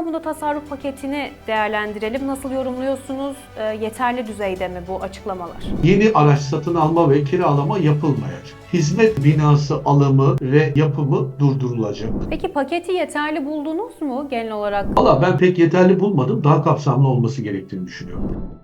kamuda tasarruf paketini değerlendirelim. Nasıl yorumluyorsunuz? E, yeterli düzeyde mi bu açıklamalar? Yeni araç satın alma ve kiralama yapılmayacak. Hizmet binası alımı ve yapımı durdurulacak. Peki paketi yeterli buldunuz mu genel olarak? Valla ben pek yeterli bulmadım. Daha kapsamlı olması gerektiğini düşünüyorum.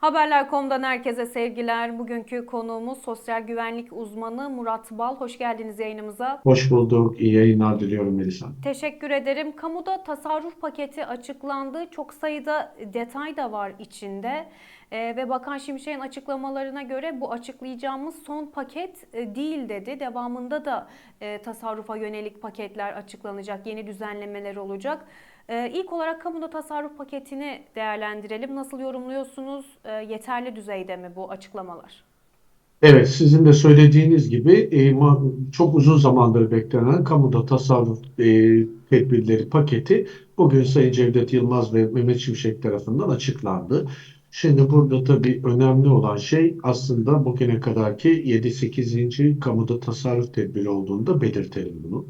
Haberler.com'dan herkese sevgiler. Bugünkü konuğumuz sosyal güvenlik uzmanı Murat Bal. Hoş geldiniz yayınımıza. Hoş bulduk. İyi yayınlar diliyorum Melisa. Teşekkür ederim. Kamuda tasarruf paketi açıklandı. Çok sayıda detay da var içinde. Ee, ve Bakan Şimşek'in açıklamalarına göre bu açıklayacağımız son paket e, değil dedi. Devamında da e, tasarrufa yönelik paketler açıklanacak, yeni düzenlemeler olacak. Ee, ilk olarak kamuda tasarruf paketini değerlendirelim. Nasıl yorumluyorsunuz? Ee, yeterli düzeyde mi bu açıklamalar? Evet, sizin de söylediğiniz gibi e, çok uzun zamandır beklenen kamuda tasarruf e, tedbirleri paketi bugün Sayın Cevdet Yılmaz ve Mehmet Şimşek tarafından açıklandı. Şimdi burada tabii önemli olan şey aslında bugüne kadarki 7-8. kamuda tasarruf tedbiri olduğunda belirtelim bunu.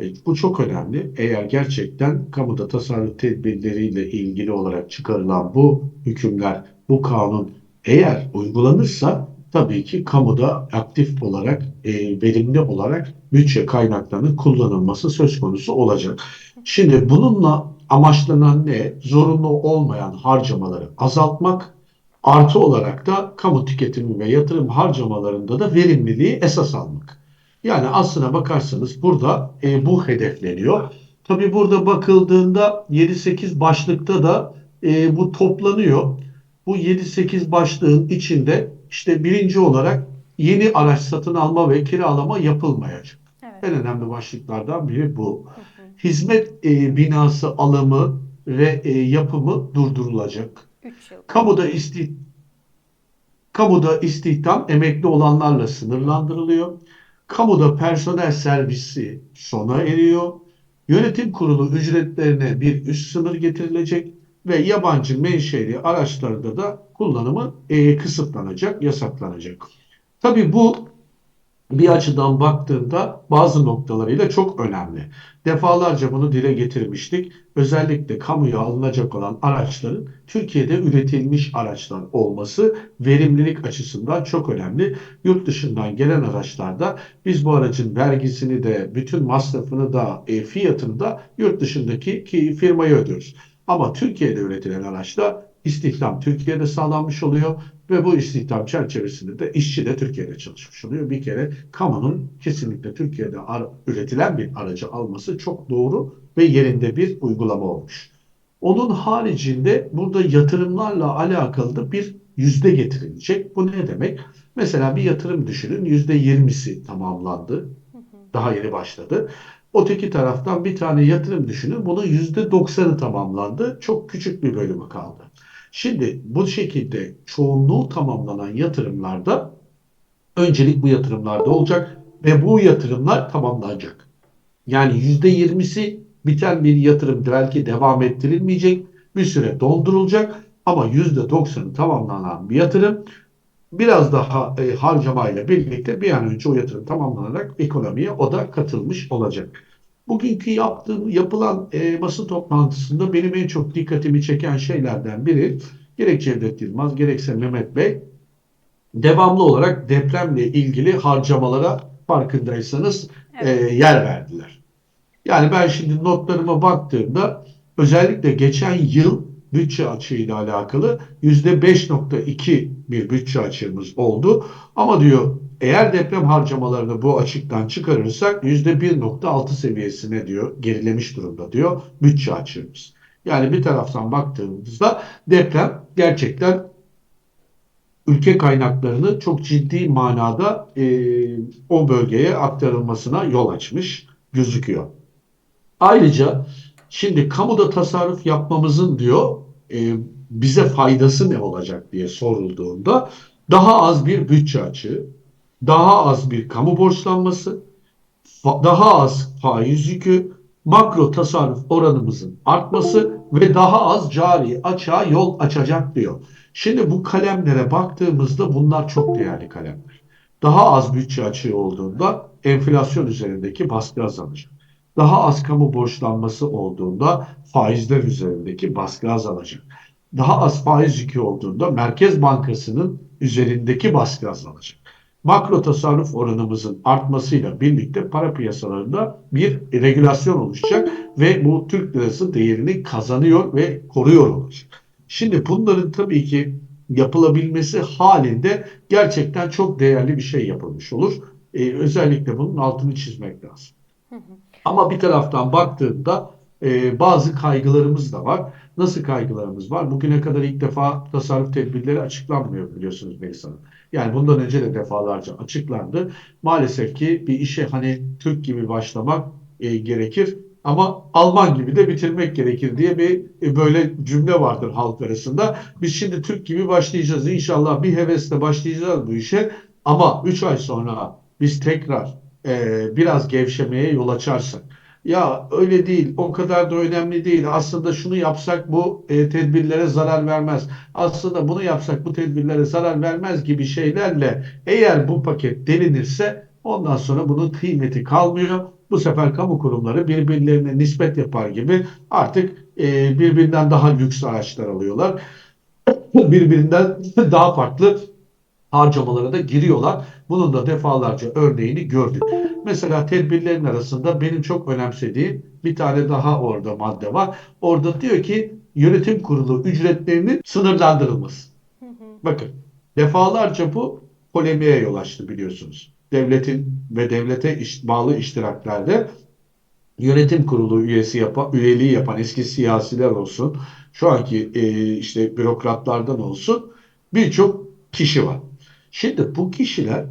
E, bu çok önemli. Eğer gerçekten kamuda tasarruf tedbirleriyle ilgili olarak çıkarılan bu hükümler, bu kanun eğer uygulanırsa tabii ki kamuda aktif olarak, e, verimli olarak bütçe kaynaklarının kullanılması söz konusu olacak. Şimdi bununla amaçlanan ne? Zorunlu olmayan harcamaları azaltmak, artı olarak da kamu tüketimi ve yatırım harcamalarında da verimliliği esas almak. Yani aslına bakarsanız burada e, bu hedefleniyor. Tabii burada bakıldığında 7-8 başlıkta da e, bu toplanıyor. Bu 7-8 başlığın içinde işte birinci olarak yeni araç satın alma ve kiralama yapılmayacak. Evet. En önemli başlıklardan biri bu. Hı. Hizmet e, binası alımı ve e, yapımı durdurulacak. Kamuda isti kamuda istihdam emekli olanlarla sınırlandırılıyor. Kamuda personel servisi sona eriyor. Yönetim kurulu ücretlerine bir üst sınır getirilecek ve yabancı menşeli araçlarda da kullanımı e, kısıtlanacak, yasaklanacak. Tabii bu bir açıdan baktığında bazı noktalarıyla çok önemli. Defalarca bunu dile getirmiştik. Özellikle kamuya alınacak olan araçların Türkiye'de üretilmiş araçlar olması verimlilik açısından çok önemli. Yurt dışından gelen araçlarda biz bu aracın vergisini de bütün masrafını da e, fiyatını da yurt dışındaki ki firmaya ödüyoruz. Ama Türkiye'de üretilen araçta istihdam Türkiye'de sağlanmış oluyor ve bu istihdam çerçevesinde de işçi de Türkiye'de çalışmış oluyor. Bir kere kamunun kesinlikle Türkiye'de üretilen bir aracı alması çok doğru ve yerinde bir uygulama olmuş. Onun haricinde burada yatırımlarla alakalı da bir yüzde getirilecek. Bu ne demek? Mesela bir yatırım düşünün yüzde yirmisi tamamlandı. Daha yeni başladı. Öteki taraftan bir tane yatırım düşünün. Bunun yüzde doksanı tamamlandı. Çok küçük bir bölümü kaldı. Şimdi bu şekilde çoğunluğu tamamlanan yatırımlarda öncelik bu yatırımlarda olacak ve bu yatırımlar tamamlanacak. Yani yüzde yirmisi biten bir yatırım belki devam ettirilmeyecek, bir süre dondurulacak ama yüzde doksanı tamamlanan bir yatırım biraz daha e, harcamayla birlikte bir an önce o yatırım tamamlanarak ekonomiye o da katılmış olacak. Bugünkü yaptığım, yapılan e, basın toplantısında benim en çok dikkatimi çeken şeylerden biri gerek Cevdet Yılmaz gerekse Mehmet Bey devamlı olarak depremle ilgili harcamalara farkındaysanız e, yer verdiler. Yani ben şimdi notlarıma baktığımda özellikle geçen yıl bütçe açığıyla alakalı %5.2 bir bütçe açığımız oldu. Ama diyor eğer deprem harcamalarını bu açıktan çıkarırsak %1.6 seviyesine diyor gerilemiş durumda diyor bütçe açığımız. Yani bir taraftan baktığımızda deprem gerçekten ülke kaynaklarını çok ciddi manada e, o bölgeye aktarılmasına yol açmış gözüküyor. Ayrıca şimdi kamuda tasarruf yapmamızın diyor e, bize faydası ne olacak diye sorulduğunda daha az bir bütçe açığı, daha az bir kamu borçlanması, daha az faiz yükü, makro tasarruf oranımızın artması ve daha az cari açığa yol açacak diyor. Şimdi bu kalemlere baktığımızda bunlar çok değerli kalemler. Daha az bütçe açığı olduğunda enflasyon üzerindeki baskı azalacak. Daha az kamu borçlanması olduğunda faizler üzerindeki baskı azalacak. Daha az faiz yükü olduğunda Merkez Bankası'nın üzerindeki baskı azalacak. Makro tasarruf oranımızın artmasıyla birlikte para piyasalarında bir regülasyon oluşacak ve bu Türk lirası değerini kazanıyor ve koruyor olacak. Şimdi bunların tabii ki yapılabilmesi halinde gerçekten çok değerli bir şey yapılmış olur. Ee, özellikle bunun altını çizmek lazım. Ama bir taraftan baktığında e, bazı kaygılarımız da var. Nasıl kaygılarımız var? Bugüne kadar ilk defa tasarruf tedbirleri açıklanmıyor biliyorsunuz Melis Hanım. Yani bundan önce de defalarca açıklandı. Maalesef ki bir işe hani Türk gibi başlamak e, gerekir ama Alman gibi de bitirmek gerekir diye bir e, böyle cümle vardır halk arasında. Biz şimdi Türk gibi başlayacağız. İnşallah bir hevesle başlayacağız bu işe. Ama 3 ay sonra biz tekrar e, biraz gevşemeye yol açarsak ya öyle değil, o kadar da önemli değil. Aslında şunu yapsak bu e, tedbirlere zarar vermez. Aslında bunu yapsak bu tedbirlere zarar vermez gibi şeylerle eğer bu paket delinirse ondan sonra bunun kıymeti kalmıyor. Bu sefer kamu kurumları birbirlerine nispet yapar gibi artık e, birbirinden daha lüks araçlar alıyorlar. Birbirinden daha farklı harcamalara da giriyorlar. Bunun da defalarca örneğini gördük. Mesela tedbirlerin arasında benim çok önemsediğim bir tane daha orada madde var. Orada diyor ki yönetim kurulu ücretlerinin sınırlandırılması. Bakın defalarca bu polemiğe yol açtı biliyorsunuz. Devletin ve devlete iş- bağlı iştiraklerde yönetim kurulu üyesi yapan, üyeliği yapan eski siyasiler olsun, şu anki e, işte bürokratlardan olsun birçok kişi var. Şimdi bu kişiler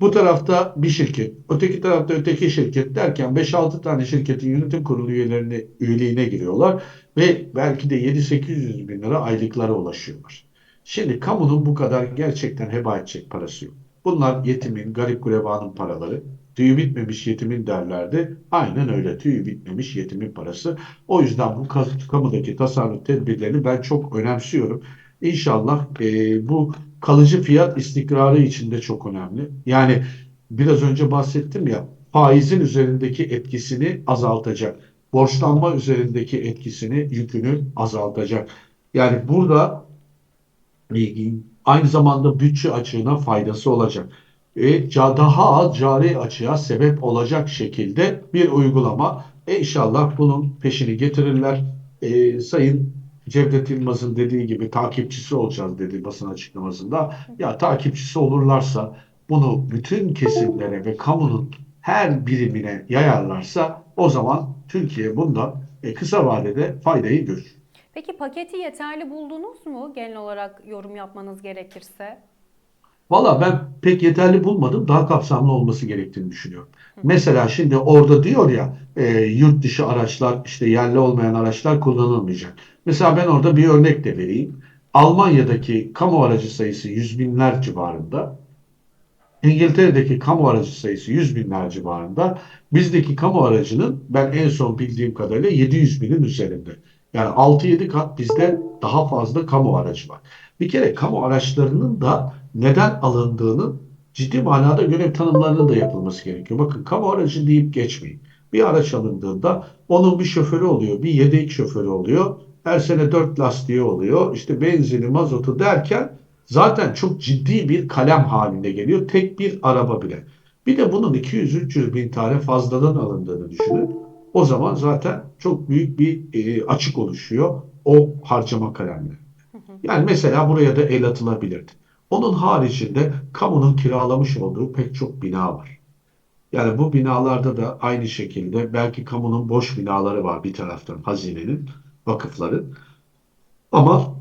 bu tarafta bir şirket, öteki tarafta öteki şirket derken 5-6 tane şirketin yönetim kurulu üyelerine, üyeliğine giriyorlar ve belki de 7-800 bin lira aylıklara ulaşıyorlar. Şimdi kamunun bu kadar gerçekten heba edecek parası yok. Bunlar yetimin, garip gurebanın paraları. Tüyü bitmemiş yetimin derlerdi. Aynen öyle tüyü bitmemiş yetimin parası. O yüzden bu ka- kamudaki tasarruf tedbirlerini ben çok önemsiyorum. İnşallah e, bu kalıcı fiyat istikrarı için de çok önemli. Yani biraz önce bahsettim ya faizin üzerindeki etkisini azaltacak. Borçlanma üzerindeki etkisini, yükünü azaltacak. Yani burada aynı zamanda bütçe açığına faydası olacak. E, daha az cari açığa sebep olacak şekilde bir uygulama. E, inşallah bunun peşini getirirler. E, Sayın Cevdet Yılmaz'ın dediği gibi takipçisi olacağız dedi basın açıklamasında. Ya takipçisi olurlarsa bunu bütün kesimlere ve kamunun her birimine yayarlarsa o zaman Türkiye bunda e, kısa vadede faydayı görür. Peki paketi yeterli buldunuz mu genel olarak yorum yapmanız gerekirse? Valla ben pek yeterli bulmadım. Daha kapsamlı olması gerektiğini düşünüyorum. Mesela şimdi orada diyor ya e, yurt dışı araçlar işte yerli olmayan araçlar kullanılmayacak. Mesela ben orada bir örnek de vereyim. Almanya'daki kamu aracı sayısı yüz binler civarında. İngiltere'deki kamu aracı sayısı yüz binler civarında. Bizdeki kamu aracının ben en son bildiğim kadarıyla 700 binin üzerinde. Yani 6-7 kat bizde daha fazla kamu aracı var. Bir kere kamu araçlarının da neden alındığının ciddi manada görev tanımlarının da yapılması gerekiyor. Bakın kamu aracı deyip geçmeyin. Bir araç alındığında onun bir şoförü oluyor, bir yedek şoförü oluyor. Her sene dört lastiği oluyor. İşte benzini, mazotu derken zaten çok ciddi bir kalem haline geliyor. Tek bir araba bile. Bir de bunun 200-300 bin tane fazladan alındığını düşünün. O zaman zaten çok büyük bir e, açık oluşuyor o harcama kalemleri. Yani mesela buraya da el atılabilirdi. Onun haricinde kamunun kiralamış olduğu pek çok bina var. Yani bu binalarda da aynı şekilde belki kamunun boş binaları var bir taraftan hazinenin, vakıfların. Ama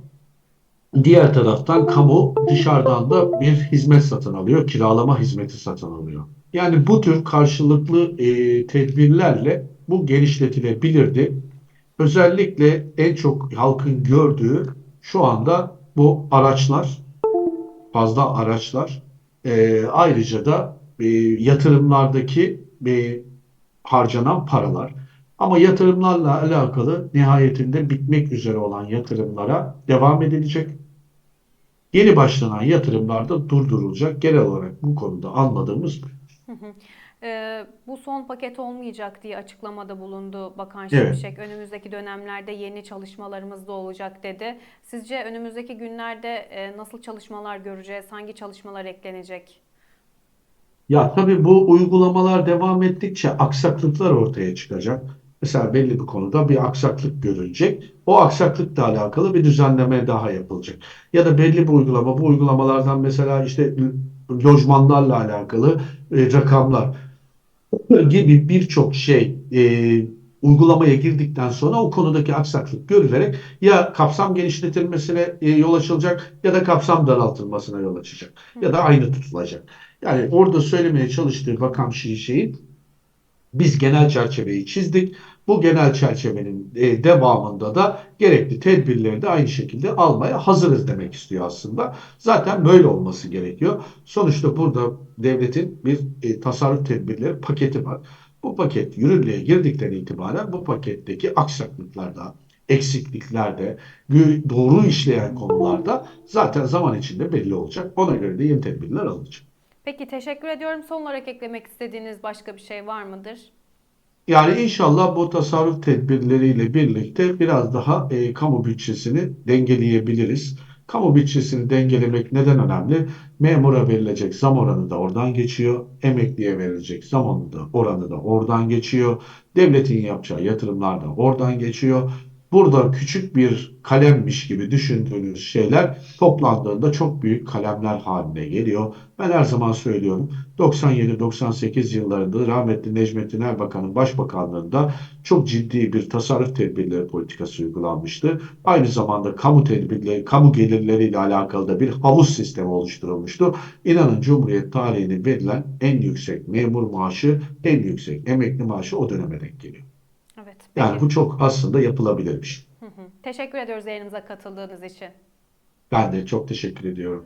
diğer taraftan kamu dışarıdan da bir hizmet satın alıyor, kiralama hizmeti satın alıyor. Yani bu tür karşılıklı e, tedbirlerle bu genişletilebilirdi. Özellikle en çok halkın gördüğü şu anda bu araçlar, fazla araçlar. Ee, ayrıca da e, yatırımlardaki e, harcanan paralar. Ama yatırımlarla alakalı nihayetinde bitmek üzere olan yatırımlara devam edilecek. Yeni başlanan yatırımlar da durdurulacak. Genel olarak bu konuda anladığımız bu. E, bu son paket olmayacak diye açıklamada bulundu Bakan Evet. Şimşek. Önümüzdeki dönemlerde yeni çalışmalarımız da olacak dedi. Sizce önümüzdeki günlerde e, nasıl çalışmalar göreceğiz? Hangi çalışmalar eklenecek? Ya tabii bu uygulamalar devam ettikçe aksaklıklar ortaya çıkacak. Mesela belli bir konuda bir aksaklık görülecek. O aksaklıkla alakalı bir düzenleme daha yapılacak. Ya da belli bir uygulama, bu uygulamalardan mesela işte lojmanlarla alakalı e, rakamlar gibi birçok şey e, uygulamaya girdikten sonra o konudaki aksaklık görülerek ya kapsam genişletilmesine e, yol açılacak ya da kapsam daraltılmasına yol açacak ya da aynı tutulacak. Yani orada söylemeye çalıştığı Bakan Şişek'in biz genel çerçeveyi çizdik. Bu genel çerçevenin e, devamında da gerekli tedbirleri de aynı şekilde almaya hazırız demek istiyor aslında. Zaten böyle olması gerekiyor. Sonuçta burada devletin bir e, tasarruf tedbirleri paketi var. Bu paket yürürlüğe girdikten itibaren bu paketteki aksaklıklarda, eksikliklerde, doğru işleyen konularda zaten zaman içinde belli olacak. Ona göre de yeni tedbirler alınacak. Peki teşekkür ediyorum. Son olarak eklemek istediğiniz başka bir şey var mıdır? Yani inşallah bu tasarruf tedbirleriyle birlikte biraz daha e, kamu bütçesini dengeleyebiliriz. Kamu bütçesini dengelemek neden önemli? Memura verilecek zam oranı da oradan geçiyor. Emekliye verilecek zam oranı da, oranı da oradan geçiyor. Devletin yapacağı yatırımlar da oradan geçiyor. Burada küçük bir kalemmiş gibi düşündüğünüz şeyler toplandığında çok büyük kalemler haline geliyor. Ben her zaman söylüyorum 97-98 yıllarında rahmetli Necmettin Erbakan'ın başbakanlığında çok ciddi bir tasarruf tedbirleri politikası uygulanmıştı. Aynı zamanda kamu tedbirleri, kamu gelirleriyle alakalı da bir havuz sistemi oluşturulmuştu. İnanın Cumhuriyet tarihine verilen en yüksek memur maaşı, en yüksek emekli maaşı o döneme denk geliyor. Yani peki. bu çok aslında yapılabilir bir şey. Hı hı. Teşekkür ediyoruz yayınımıza katıldığınız için. Ben de çok teşekkür ediyorum.